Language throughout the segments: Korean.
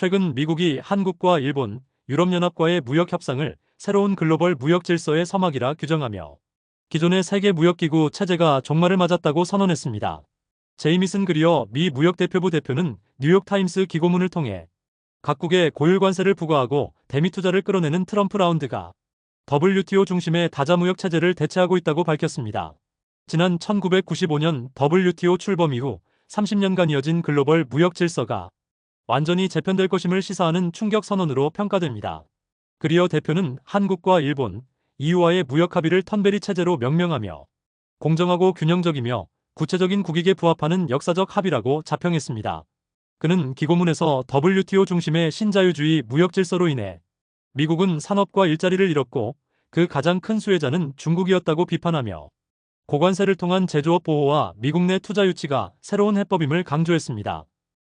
최근 미국이 한국과 일본, 유럽연합과의 무역 협상을 새로운 글로벌 무역 질서의 서막이라 규정하며 기존의 세계 무역기구 체제가 종말을 맞았다고 선언했습니다. 제이미슨 그리어 미 무역대표부 대표는 뉴욕타임스 기고문을 통해 각국의 고율 관세를 부과하고 대미 투자를 끌어내는 트럼프 라운드가 WTO 중심의 다자무역 체제를 대체하고 있다고 밝혔습니다. 지난 1995년 WTO 출범 이후 30년간 이어진 글로벌 무역 질서가 완전히 재편될 것임을 시사하는 충격 선언으로 평가됩니다. 그리어 대표는 한국과 일본, EU와의 무역 합의를 턴베리 체제로 명명하며 공정하고 균형적이며 구체적인 국익에 부합하는 역사적 합의라고 자평했습니다. 그는 기고문에서 WTO 중심의 신자유주의 무역 질서로 인해 미국은 산업과 일자리를 잃었고 그 가장 큰 수혜자는 중국이었다고 비판하며 고관세를 통한 제조업 보호와 미국 내 투자 유치가 새로운 해법임을 강조했습니다.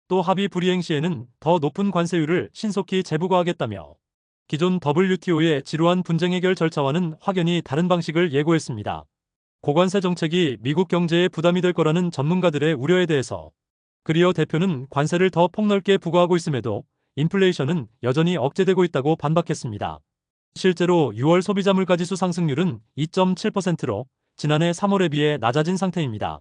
또 합의 불이행 시에는 더 높은 관세율을 신속히 재부과하겠다며 기존 WTO의 지루한 분쟁 해결 절차와는 확연히 다른 방식을 예고했습니다. 고관세 정책이 미국 경제에 부담이 될 거라는 전문가들의 우려에 대해서 그리어 대표는 관세를 더 폭넓게 부과하고 있음에도 인플레이션은 여전히 억제되고 있다고 반박했습니다. 실제로 6월 소비자 물가지수 상승률은 2.7%로 지난해 3월에 비해 낮아진 상태입니다.